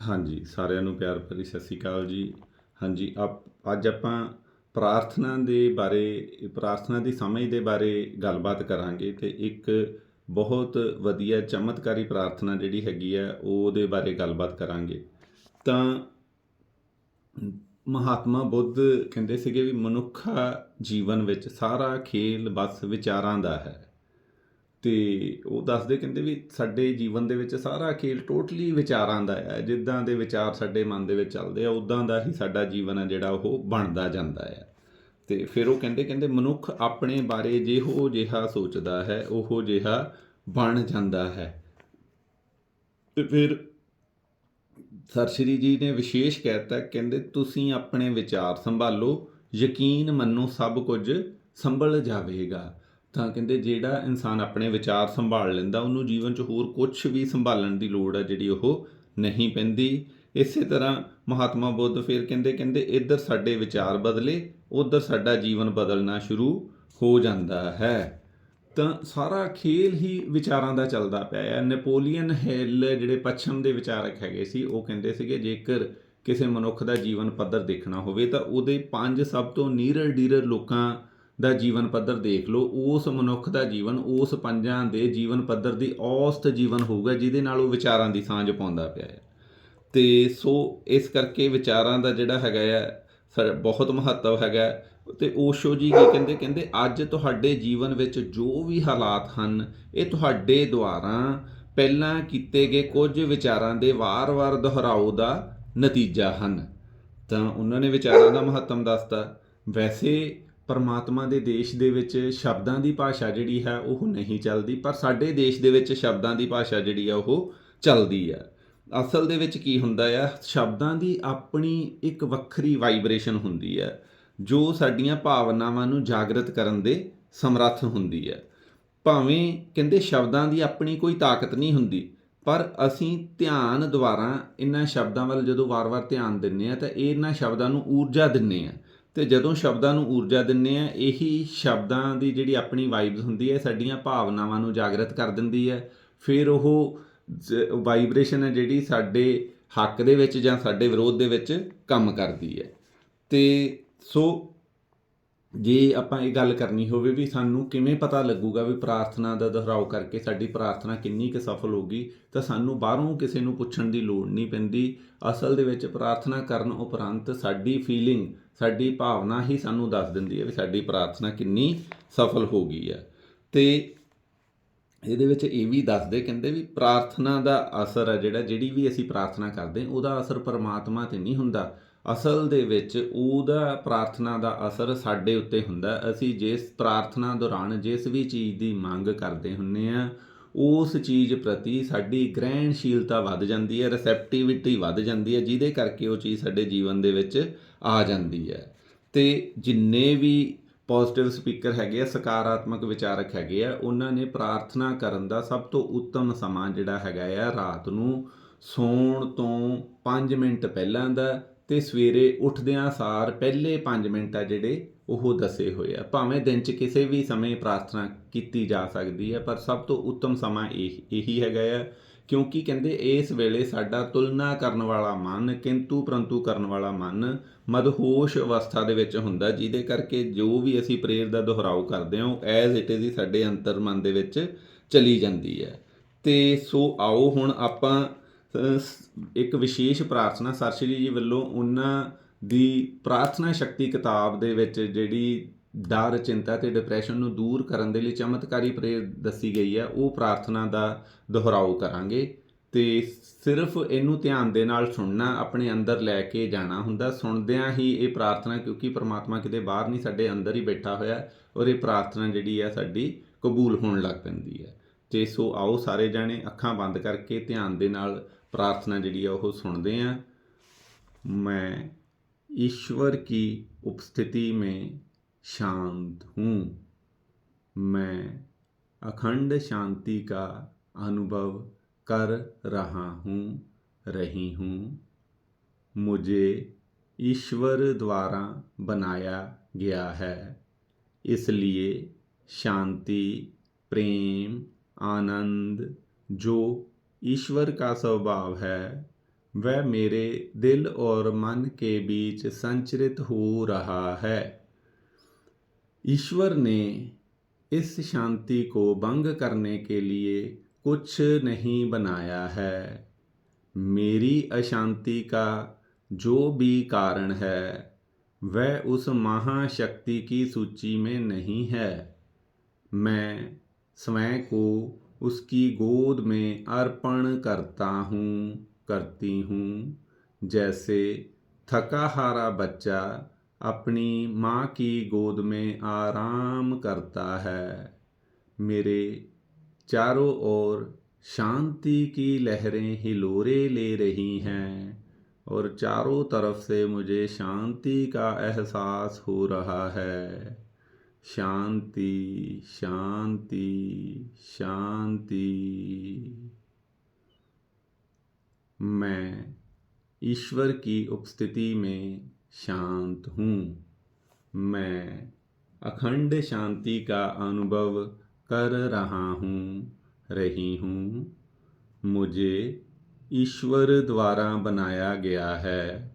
ਹਾਂਜੀ, ਸਾਰਿਆਂ ਨੂੰ ਪਿਆਰ ਭਰੀ ਸਤਿ ਸ਼੍ਰੀ ਅਕਾਲ ਜੀ। ਹਾਂਜੀ, ਆਪ, ਅੱਜ ਆਪਾਂ ਪ੍ਰਾਰਥਨਾ ਦੇ ਬਾਰੇ, ਪ੍ਰਾਰਥਨਾ ਦੀ ਸਮਝ ਦੇ ਬਾਰੇ ਗੱਲਬਾਤ ਕਰਾਂਗੇ ਤੇ ਇੱਕ ਬਹੁਤ ਵਧੀਆ ਚਮਤਕਾਰੀ ਪ੍ਰਾਰਥਨਾ ਜਿਹੜੀ ਹੈਗੀ ਆ ਉਹਦੇ ਬਾਰੇ ਗੱਲਬਾਤ ਕਰਾਂਗੇ। ਤਾਂ ਮਹਾਤਮਾ ਬੁੱਧ ਕਹਿੰਦੇ ਸੀਗੇ ਵੀ ਮਨੁੱਖਾ ਜੀਵਨ ਵਿੱਚ ਸਾਰਾ ਖੇਲ ਬਸ ਵਿਚਾਰਾਂ ਦਾ ਹੈ। ਤੇ ਉਹ ਦੱਸਦੇ ਕਹਿੰਦੇ ਵੀ ਸਾਡੇ ਜੀਵਨ ਦੇ ਵਿੱਚ ਸਾਰਾ ਖੇਲ ਟੋਟਲੀ ਵਿਚਾਰਾਂ ਦਾ ਹੈ। ਜਿੱਦਾਂ ਦੇ ਵਿਚਾਰ ਸਾਡੇ ਮਨ ਦੇ ਵਿੱਚ ਚੱਲਦੇ ਆ ਉਦਾਂ ਦਾ ਹੀ ਸਾਡਾ ਜੀਵਨ ਆ ਜਿਹੜਾ ਉਹ ਬਣਦਾ ਜਾਂਦਾ ਹੈ। ਤੇ ਫਿਰ ਉਹ ਕਹਿੰਦੇ ਕਹਿੰਦੇ ਮਨੁੱਖ ਆਪਣੇ ਬਾਰੇ ਜਿਹੋ ਜਿਹਾ ਸੋਚਦਾ ਹੈ, ਉਹੋ ਜਿਹਾ ਬਣ ਜਾਂਦਾ ਹੈ। ਤੇ ਫਿਰ ਸਰ ਸ਼੍ਰੀ ਜੀ ਨੇ ਵਿਸ਼ੇਸ਼ ਕਹਿਤਾ, ਕਹਿੰਦੇ ਤੁਸੀਂ ਆਪਣੇ ਵਿਚਾਰ ਸੰਭਾਲੋ, ਯਕੀਨ ਮੰਨੋ, ਸਭ ਕੁਝ ਸੰਭਲ ਜਾਵੇਗਾ। ਤਾਂ ਕਹਿੰਦੇ ਜਿਹੜਾ ਇਨਸਾਨ ਆਪਣੇ ਵਿਚਾਰ ਸੰਭਾਲ ਲੈਂਦਾ, ਉਹਨੂੰ ਜੀਵਨ 'ਚ ਹੋਰ ਕੁਝ ਵੀ ਸੰਭਾਲਣ ਦੀ ਲੋੜ ਹੈ ਜਿਹੜੀ ਉਹ ਨਹੀਂ ਪੈਂਦੀ। ਇਸੇ ਤਰ੍ਹਾਂ ਮਹਾਤਮਾ ਬੁੱਧ ਫਿਰ ਕਹਿੰਦੇ ਕਹਿੰਦੇ ਇੱਧਰ ਸਾਡੇ ਵਿਚਾਰ ਬਦਲੇ, ਉੱਧਰ ਸਾਡਾ ਜੀਵਨ ਬਦਲਣਾ ਸ਼ੁਰੂ ਹੋ ਜਾਂਦਾ ਹੈ। ਤਾਂ ਸਾਰਾ ਖੇਲ ਹੀ ਵਿਚਾਰਾਂ ਦਾ ਚੱਲਦਾ ਪਿਆ ਹੈ ਨੈਪੋਲੀਅਨ ਹਿੱਲ ਜਿਹੜੇ ਪੱਛਮ ਦੇ ਵਿਚਾਰਕ ਹੈਗੇ ਸੀ, ਉਹ ਕਹਿੰਦੇ ਸੀਗੇ ਜੇਕਰ ਕਿਸੇ ਮਨੁੱਖ ਦਾ ਜੀਵਨ ਪੱਧਰ ਦੇਖਣਾ ਹੋਵੇ ਤਾਂ ਉਹਦੇ ਪੰਜ ਸਭ ਤੋਂ ਨੀਰਰ ਡੀਰਰ ਲੋਕਾਂ ਦਾ ਜੀਵਨ ਪੱਧਰ ਦੇਖ ਲਓ, ਉਸ ਮਨੁੱਖ ਦਾ ਜੀਵਨ, ਉਸ ਪੰਜਾਂ ਦੇ ਜੀਵਨ ਪੱਧਰ ਦੀ ਔਸਤ ਜੀਵਨ ਹੋਊਗਾ, ਜਿਹਦੇ ਨਾਲ ਉਹ ਵਿਚਾਰਾਂ ਦੀ ਸਾਂਝ ਪਾਉਂਦਾ ਪਿਆ ਹੈ। ਤੇ ਸੋ ਇਸ ਕਰਕੇ ਵਿਚਾਰਾਂ ਦਾ ਜਿਹੜਾ ਹੈਗਾ ਆ ਬਹੁਤ ਮਹੱਤਵ ਹੈਗਾ। ਤੇ ਓਸ਼ੋ ਜੀ ਕੀ ਕਹਿੰਦੇ? ਕਹਿੰਦੇ, ਅੱਜ ਤੁਹਾਡੇ ਜੀਵਨ ਵਿੱਚ ਜੋ ਵੀ ਹਾਲਾਤ ਹਨ, ਇਹ ਤੁਹਾਡੇ ਦੁਆਰਾ ਪਹਿਲਾਂ ਕੀਤੇ ਗਏ ਕੁਝ ਵਿਚਾਰਾਂ ਦੇ ਵਾਰ-ਵਾਰ ਦੁਹਰਾਓ ਦਾ ਨਤੀਜਾ ਹਨ। ਤਾਂ ਉਹਨਾਂ ਨੇ ਵਿਚਾਰਾਂ ਦਾ ਮਹੱਤਵ ਦੱਸਤਾ। ਵੈਸੇ ਪਰਮਾਤਮਾ ਦੇ ਦੇਸ਼ ਦੇ ਵਿੱਚ ਸ਼ਬਦਾਂ ਦੀ ਭਾਸ਼ਾ ਜਿਹੜੀ ਹੈ, ਉਹ ਨਹੀਂ ਚੱਲਦੀ। ਪਰ ਸਾਡੇ ਦੇਸ਼ ਦੇ ਵਿੱਚ ਸ਼ਬਦਾਂ ਦੀ ਭਾਸ਼ਾ ਜਿਹੜੀ ਆ, ਉਹ ਚੱਲਦੀ ਆ। ਅਸਲ ਦੇ ਵਿੱਚ ਕੀ ਹੁੰਦਾ ਆ, ਸ਼ਬਦਾਂ ਦੀ ਆਪਣੀ ਇੱਕ ਵੱਖਰੀ ਵਾਈਬ੍ਰੇਸ਼ਨ ਹੁੰਦੀ ਹੈ ਜੋ ਸਾਡੀਆਂ ਭਾਵਨਾਵਾਂ ਨੂੰ ਜਾਗਰਤ ਕਰਨ ਦੇ ਸਮਰੱਥ ਹੁੰਦੀ ਹੈ ਭਾਵੇਂ ਕਹਿੰਦੇ ਸ਼ਬਦਾਂ ਦੀ ਆਪਣੀ ਕੋਈ ਤਾਕਤ ਨਹੀਂ ਹੁੰਦੀ, ਪਰ ਅਸੀਂ ਧਿਆਨ ਦੁਆਰਾ ਇਹਨਾਂ ਸ਼ਬਦਾਂ ਵੱਲ ਜਦੋਂ ਵਾਰ-ਵਾਰ ਧਿਆਨ ਦਿੰਨੇ ਆ, ਤਾਂ ਇਹਨਾਂ ਸ਼ਬਦਾਂ ਨੂੰ ਊਰਜਾ ਦਿੰਨੇ ਆ। ਤੇ ਜਦੋਂ ਸ਼ਬਦਾਂ ਨੂੰ ਊਰਜਾ ਦਿੰਨੇ ਆ, ਇਹੀ ਸ਼ਬਦਾਂ ਦੀ ਜਿਹੜੀ ਆਪਣੀ ਵਾਈਬਸ ਹੁੰਦੀ ਹੈ, ਸਾਡੀਆਂ ਭਾਵਨਾਵਾਂ ਨੂੰ ਜਾਗਰਤ ਕਰ ਦਿੰਦੀ ਹੈ। ਫਿਰ ਉਹ ਵਾਈਬ੍ਰੇਸ਼ਨ ਹੈ ਜਿਹੜੀ ਸਾਡੇ ਹੱਕ ਦੇ ਵਿੱਚ ਜਾਂ ਸਾਡੇ ਵਿਰੋਧ ਦੇ ਵਿੱਚ ਕੰਮ ਕਰਦੀ ਹੈ। ਤੇ ਸੋ ਜੇ ਆਪਾਂ ਇਹ ਗੱਲ ਕਰਨੀ ਹੋਵੇ ਵੀ ਸਾਨੂੰ ਕਿਵੇਂ ਪਤਾ ਲੱਗੂਗਾ ਵੀ ਪ੍ਰਾਰਥਨਾ ਦਾ ਦੁਹਰਾਓ ਕਰਕੇ ਸਾਡੀ ਪ੍ਰਾਰਥਨਾ ਕਿੰਨੀ ਕੁ ਸਫਲ ਹੋਗੀ ਤਾਂ ਸਾਨੂੰ ਬਾਹਰੋਂ ਕਿਸੇ ਨੂੰ ਪੁੱਛਣ ਦੀ ਲੋੜ ਨਹੀਂ ਪੈਂਦੀ। ਅਸਲ ਦੇ ਵਿੱਚ ਪ੍ਰਾਰਥਨਾ ਕਰਨ ਉਪਰੰਤ ਸਾਡੀ ਫੀਲਿੰਗ ਸਾਡੀ ਭਾਵਨਾ ਹੀ ਸਾਨੂੰ ਦੱਸ ਦਿੰਦੀ ਹੈ ਵੀ ਸਾਡੀ ਪ੍ਰਾਰਥਨਾ ਕਿੰਨੀ ਸਫਲ ਹੋ ਗਈ ਹੈ। ਤੇ ਇਹਦੇ ਵਿੱਚ ਇਹ ਵੀ ਦੱਸਦੇ, ਕਹਿੰਦੇ ਵੀ ਪ੍ਰਾਰਥਨਾ ਦਾ ਅਸਰ ਹੈ ਜਿਹੜਾ, ਜਿਹੜੀ ਵੀ ਅਸੀਂ ਪ੍ਰਾਰਥਨਾ ਕਰਦੇ ਉਹਦਾ ਅਸਰ ਪਰਮਾਤਮਾ ਤੇ ਨਹੀਂ ਹੁੰਦਾ। ਅਸਲ ਦੇ ਵਿੱਚ ਉਹਦਾ ਪ੍ਰਾਰਥਨਾ ਦਾ ਅਸਰ ਸਾਡੇ ਉੱਤੇ ਹੁੰਦਾ ਅਸੀਂ ਜਿਸ ਪ੍ਰਾਰਥਨਾ ਦੌਰਾਨ ਜਿਸ ਵੀ ਚੀਜ਼ ਦੀ ਮੰਗ ਕਰਦੇ ਹੁੰਨੇ ਆ ਉਸ ਚੀਜ਼ ਪ੍ਰਤੀ ਸਾਡੀ ਗ੍ਰਹਿਣਸ਼ੀਲਤਾ ਵੱਧ ਜਾਂਦੀ ਹੈ ਰਿਸੈਪਟਿਵਿਟੀ ਵੱਧ ਜਾਂਦੀ ਹੈ, ਜਿਹਦੇ ਕਰਕੇ ਉਹ ਚੀਜ਼ ਸਾਡੇ ਜੀਵਨ ਦੇ ਵਿੱਚ ਆ ਜਾਂਦੀ ਹੈ। ਤੇ ਜਿੰਨੇ ਵੀ ਪੋਜ਼ਿਟਿਵ ਸਪੀਕਰ ਹੈਗੇ ਆ, ਸਕਾਰਾਤਮਕ ਵਿਚਾਰਕ ਹੈਗੇ ਆ, ਉਹਨਾਂ ਨੇ ਪ੍ਰਾਰਥਨਾ ਕਰਨ ਦਾ ਸਭ ਤੋਂ ਉੱਤਮ ਸਮਾਂ ਜਿਹੜਾ ਹੈਗਾ ਆ, ਰਾਤ ਨੂੰ ਸੌਣ ਤੋਂ 5 ਮਿੰਟ ਪਹਿਲਾਂ ਦਾ ਤੇ ਸਵੇਰੇ ਉੱਠਦਿਆਂ ਸਾਰ ਪਹਿਲੇ 5 ਮਿੰਟ ਆ ਜਿਹੜੇ ਉਹ ਦੱਸੇ ਹੋਏ ਆ। ਭਾਵੇਂ ਦਿਨ 'ਚ ਕਿਸੇ ਵੀ ਸਮੇਂ ਪ੍ਰਾਰਥਨਾ ਕੀਤੀ ਜਾ ਸਕਦੀ ਹੈ ਪਰ ਸਭ ਤੋਂ ਉੱਤਮ ਸਮਾਂ ਇਹ, ਇਹੀ ਹੈਗਾ ਆ, ਕਿਉਂਕਿ ਕਹਿੰਦੇ ਇਸ ਵੇਲੇ ਸਾਡਾ ਤੁਲਨਾ ਕਰਨ ਵਾਲਾ ਮਨ, ਕਿੰਤੂ ਪਰੰਤੂ ਕਰਨ ਵਾਲਾ ਮਨ ਮਦਹੋਸ਼ ਅਵਸਥਾ ਦੇ ਵਿੱਚ ਹੁੰਦਾ, ਜਿਹਦੇ ਕਰਕੇ ਜੋ ਵੀ ਅਸੀਂ ਪ੍ਰੇਰ ਦਾ ਦੁਹਰਾਓ ਕਰਦੇ ਹਾਂ, ਉਹ ਐਜ਼ ਇਟ ਇਜ਼ ਹੀ ਸਾਡੇ ਅੰਤਰ ਮਨ ਦੇ ਵਿੱਚ ਚਲੀ ਜਾਂਦੀ ਹੈ ਤੇ ਸੋ ਆਓ ਹੁਣ ਆਪਾਂ ਇੱਕ ਵਿਸ਼ੇਸ਼ ਪ੍ਰਾਰਥਨਾ ਸਰ ਸ੍ਰੀ ਜੀ ਵੱਲੋਂ ਉਹਨਾਂ ਦੀ ਪ੍ਰਾਰਥਨਾ ਸ਼ਕਤੀ ਕਿਤਾਬ ਦੇ ਵਿੱਚ ਜਿਹੜੀ ਡਰ, ਚਿੰਤਾ ਤੇ ਡਿਪਰੈਸ਼ਨ ਨੂੰ ਦੂਰ ਕਰਨ ਦੇ ਲਈ ਚਮਤਕਾਰੀ ਪ੍ਰੇਰ ਦੱਸੀ ਗਈ ਹੈ, ਉਹ ਪ੍ਰਾਰਥਨਾ ਦਾ ਦੁਹਰਾਓ ਕਰਾਂਗੇ। ਤੇ ਸਿਰਫ ਇਹਨੂੰ ਧਿਆਨ ਦੇ ਨਾਲ ਸੁਣਨਾ, ਆਪਣੇ ਅੰਦਰ ਲੈ ਕੇ ਜਾਣਾ ਹੁੰਦਾ। ਸੁਣਦਿਆਂ ਹੀ ਇਹ ਪ੍ਰਾਰਥਨਾ, ਕਿਉਂਕਿ ਪ੍ਰਮਾਤਮਾ ਕਿਤੇ ਬਾਹਰ ਨਹੀਂ, ਸਾਡੇ ਅੰਦਰ ਹੀ ਬੈਠਾ ਹੋਇਆ ਔਰ ਇਹ ਪ੍ਰਾਰਥਨਾ ਜਿਹੜੀ ਹੈ ਸਾਡੀ ਕਬੂਲ ਹੋਣ ਲੱਗ ਪੈਂਦੀ ਹੈ। ਤੇ ਸੋ ਆਓ ਸਾਰੇ ਜਾਣੇ ਅੱਖਾਂ ਬੰਦ ਕਰਕੇ ਧਿਆਨ ਦੇ ਨਾਲ प्रार्थना जी वो सुनते हैं मैं ईश्वर की उपस्थिति में शांत हूँ। मैं अखंड शांति का अनुभव कर रहा हूँ, रही हूँ। मुझे ईश्वर द्वारा बनाया गया है। इसलिए शांति, प्रेम, आनंद, जो ईश्वर का स्वभाव है। वह मेरे दिल और मन के बीच संचरित हो रहा है। ईश्वर ने इस शांति को भंग करने के लिए कुछ नहीं बनाया है। मेरी अशांति का जो भी कारण है, वह उस महाशक्ति की सूची में नहीं है। मैं स्वयं को उसकी गोद में अर्पण करता हूँ, करती हूँ। जैसे थका हारा बच्चा अपनी माँ की गोद में आराम करता है। मेरे चारों ओर शांति की लहरें हिलोरे ले रही हैं और चारों तरफ़ से मुझे शांति का एहसास हो रहा है। शांति शांति शांति। मैं ईश्वर की उपस्थिति में शांत हूँ। मैं अखंड शांति का अनुभव कर रहा हूँ, रही हूँ। मुझे ईश्वर द्वारा बनाया गया है।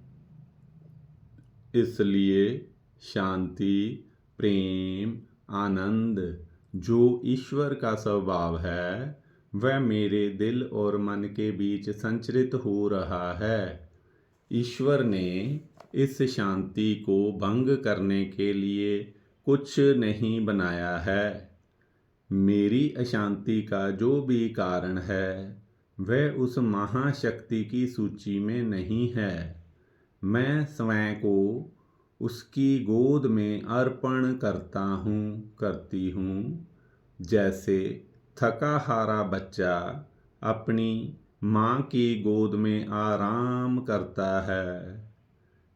इसलिए शांति प्रेम, आनंद, जो ईश्वर का स्वभाव है, वह मेरे दिल और मन के बीच संचरित हो रहा है। ईश्वर ने इस शांति को भंग करने के लिए कुछ नहीं बनाया है। मेरी अशांति का जो भी कारण है, वह उस महाशक्ति की सूची में नहीं है। मैं स्वयं को उसकी गोद में अर्पण करता हूँ, करती हूँ। जैसे थका हारा बच्चा अपनी माँ की गोद में आराम करता है।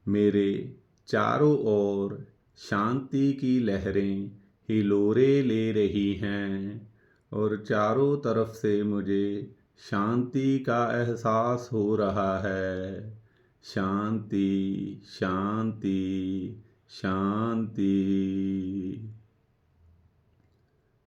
मेरे चारों ओर शांति की लहरें हिलोरे ले रही हैं और चारों तरफ़ से मुझे शांति का एहसास हो रहा है। ਸ਼ਾਂਤੀ ਸ਼ਾਂਤੀ ਸ਼ਾਂਤੀ।